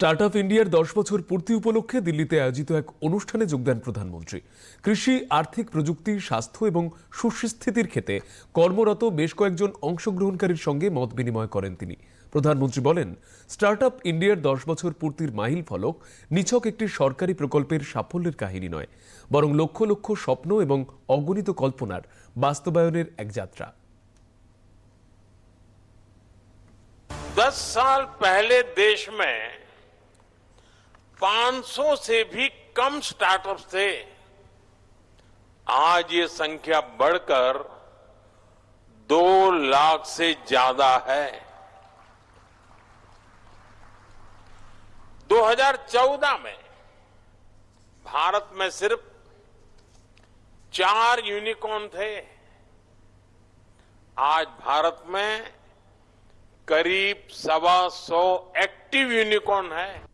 Start up ইন্ডিয়ার দশ বছর পূর্তি উপলক্ষে দিল্লিতে আয়োজিত এক অনুষ্ঠানে যোগদান প্রধানমন্ত্রী কৃষি আর্থিক প্রযুক্তি স্বাস্থ্য এবং সুস্থিতির ক্ষেত্রে কর্মরত বেশ কয়েকজন অংশগ্রহণকারীর সঙ্গে মত বিনিময় করেন তিনি প্রধানমন্ত্রী বলেন স্টার্ট আপ ইন্ডিয়ার দশ বছর পূর্তির মাইল ফলক নিছক একটি সরকারি প্রকল্পের সাফল্যের কাহিনী নয় বরং লক্ষ লক্ষ স্বপ্ন এবং অগণিত কল্পনার বাস্তবায়নের এক যাত্রা दस साल पहले देश में 500 से भी कम स्टार्टअप्स थे। आज ये संख्या बढ़कर दो लाख से ज़्यादा है। 2014 में भारत में सिर्फ़ चार यूनिकॉर्न थे। आज भारत में करीब सवा सौ एक्टिव यूनिकॉर्न है।